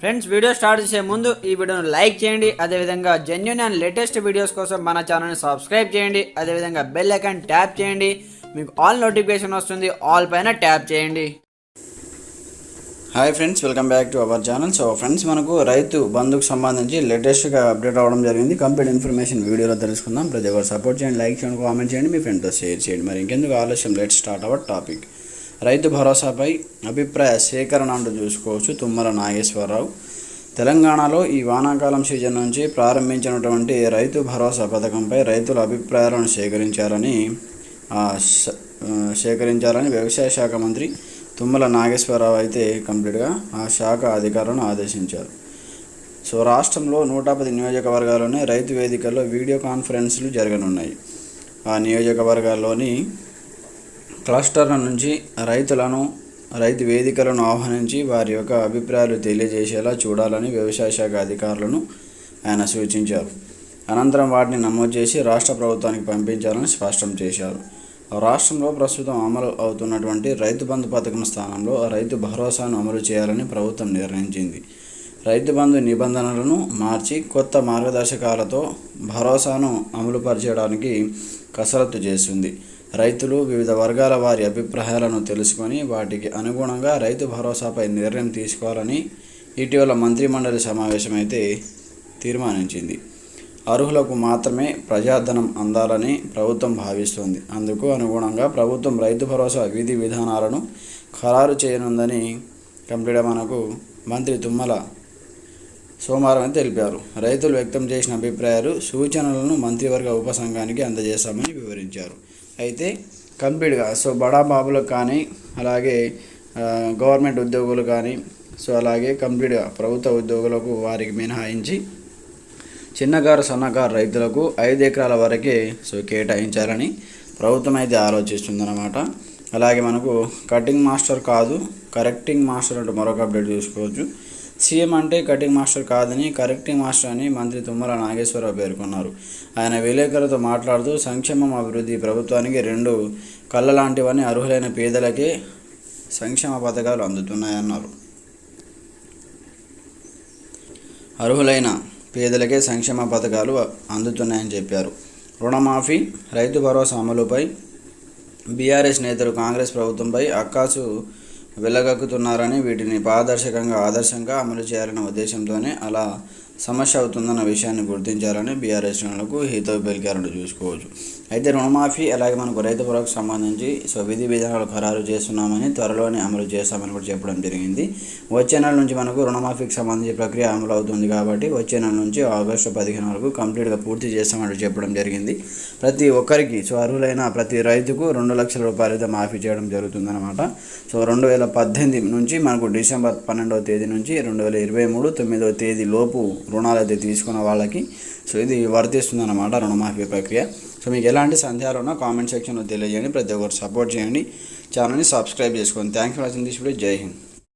Friends video start చేసే ముందు ఈ వీడియోను లైక్ చేయండి. అదేవిధంగా జెన్యున్ అండ్ లేటెస్ట్ వీడియోస్ కోసం మన ఛానల్ని సబ్స్క్రైబ్ చేయండి. అదేవిధంగా బెల్ ఐకాన్ ట్యాప్ చేయండి. మీకు ఆల్ నోటిఫికేషన్ వస్తుంది. ఆల్ పైన ట్యాప్ చేయండి. Hi friends welcome back to our channel so friends మనకు రైతు బంధుకు సంబంధించి లేటెస్ట్గా అప్డేట్ అవ్వడం జరిగింది. కంప్లీట్ ఇన్ఫర్మేషన్ వీడియోలో తెలుసుకుందాం. ప్రతి ఒక్కరు సపోర్ట్ చేయండి లైక్ చేయండి కామెంట్ చేయండి. మీ ఫ్రెండ్తో షేర్ చేయండి. మరి ఇంకెందుకు ఆలస్యం? లెట్ స్టార్ట్ అవర్ టాపిక్ రైతు భరోసాపై అభిప్రాయ సేకరణ అంటూ చూసుకోవచ్చు తుమ్మల నాగేశ్వరరావు. తెలంగాణలో ఈ వానాకాలం సీజన్ నుంచి ప్రారంభించినటువంటి రైతు భరోసా పథకంపై రైతుల అభిప్రాయాలను సేకరించారని సేకరించాలని సేకరించారని వ్యవసాయ శాఖ మంత్రి తుమ్మల నాగేశ్వరరావు అయితే కంప్లీట్గా ఆ శాఖ అధికారులను ఆదేశించారు. సో రాష్ట్రంలో నూట పది నియోజకవర్గాల్లోనే రైతు వేదికల్లో వీడియో కాన్ఫరెన్స్లు జరగనున్నాయి. ఆ నియోజకవర్గాల్లోని క్లస్టర్ల నుంచి రైతులను రైతు వేదికలను ఆహ్వానించి వారి యొక్క అభిప్రాయాలు తెలియజేసేలా చూడాలని వ్యవసాయ శాఖ అధికారులను ఆయన సూచించారు. అనంతరం వాటిని నమోదు చేసి రాష్ట్ర ప్రభుత్వానికి పంపించాలని స్పష్టం చేశారు. రాష్ట్రంలో ప్రస్తుతం అమలు అవుతున్నటువంటి రైతు బంధు పథకం స్థానంలో రైతు భరోసాను అమలు చేయాలని ప్రభుత్వం నిర్ణయించింది. రైతు బంధు నిబంధనలను మార్చి కొత్త మార్గదర్శకాలతో భరోసాను అమలుపరచడానికి కసరత్తు చేస్తుంది. రైతులు వివిధ వర్గాల వారి అభిప్రాయాలను తెలుసుకొని వాటికి అనుగుణంగా రైతు భరోసాపై నిర్ణయం తీసుకోవాలని ఇటీవల మంత్రిమండలి సమావేశం అయితే తీర్మానించింది. అర్హులకు మాత్రమే ప్రజాధనం అందాలని ప్రభుత్వం భావిస్తోంది. అందుకు అనుగుణంగా ప్రభుత్వం రైతు భరోసా విధి విధానాలను ఖరారు చేయనుందని కంప్లీట్ మనకు మంత్రి తుమ్మల సోమవారం తెలిపారు. రైతులు వ్యక్తం చేసిన అభిప్రాయాలు సూచనలను మంత్రివర్గ ఉపసంఘానికి అందజేస్తామని వివరించారు. అయితే కంప్లీట్గా సో బడా బాబులకు కానీ అలాగే గవర్నమెంట్ ఉద్యోగులు కానీ సో అలాగే కంప్లీట్గా ప్రభుత్వ ఉద్యోగులకు వారికి మినహాయించి చిన్నకారు సన్నకారు రైతులకు ఐదు ఎకరాల వరకే సో కేటాయించాలని ప్రభుత్వం అయితే ఆలోచిస్తుందన్నమాట. అలాగే మనకు కటింగ్ మాస్టర్ కాదు కరెక్టింగ్ మాస్టర్ అంటూ మరొక అప్డేట్ చూసుకోవచ్చు. సీఎం అంటే కటింగ్ మాస్టర్ కాదని కరెక్టింగ్ మాస్టర్ అని మంత్రి తుమ్మల నాగేశ్వరరావు పేర్కొన్నారు. ఆయన విలేకరులతో మాట్లాడుతూ సంక్షేమం అభివృద్ధి ప్రభుత్వానికి రెండు కళ్ళ లాంటివని అర్హులైన పేదలకే సంక్షేమ పథకాలు అందుతున్నాయన్నారు. అర్హులైన పేదలకే సంక్షేమ పథకాలు అందుతున్నాయని చెప్పారు. రుణమాఫీ రైతు భరోసా అమలుపై బీఆర్ఎస్ నేతలు కాంగ్రెస్ ప్రభుత్వంపై అక్కాసు వెళ్ళగక్కుతున్నారని వీటిని పారదర్శకంగా ఆదర్శంగా అమలు చేయాలనే ఉద్దేశంతోనే అలా సమస్య అవుతుందన్న విషయాన్ని గుర్తించాలని బీఆర్ఎస్ శ్రేణులకు హితవు పలికారని చూసుకోవచ్చు. అయితే రుణమాఫీ అలాగే మనకు రైతు పొరకు సంబంధించి సో విధి విధానాలు ఖరారు చేస్తున్నామని త్వరలోనే అమలు చేస్తామని కూడా చెప్పడం జరిగింది. వచ్చే నెల నుంచి మనకు రుణమాఫీకి సంబంధించి ప్రక్రియ అమలు అవుతుంది కాబట్టి వచ్చే నెల నుంచి ఆగస్టు పదిహేను వరకు కంప్లీట్గా పూర్తి చేస్తామని చెప్పడం జరిగింది. ప్రతి ఒక్కరికి సో అర్హులైన ప్రతి రైతుకు రెండు లక్షల రూపాయలు అయితే మాఫీ చేయడం జరుగుతుందన్నమాట. సో రెండు వేల పద్దెనిమిది నుంచి మనకు డిసెంబర్ పన్నెండవ తేదీ నుంచి రెండు వేల ఇరవై మూడు తొమ్మిదవ తేదీ లోపు రుణాలు అయితే తీసుకున్న వాళ్ళకి. సో ఇది వర్తిస్తుందన్నమాట రుణమాఫీ ప్రక్రియ. సో మీకు ఎలాంటి సందేహాలు ఉన్నా కామెంట్ సెక్షన్లో తెలియజేయండి. ప్రతి ఒక్కరు సపోర్ట్ చేయండి. ఛానల్ని సబ్స్క్రైబ్ చేసుకోండి thank you for watching this video. జై హింద్.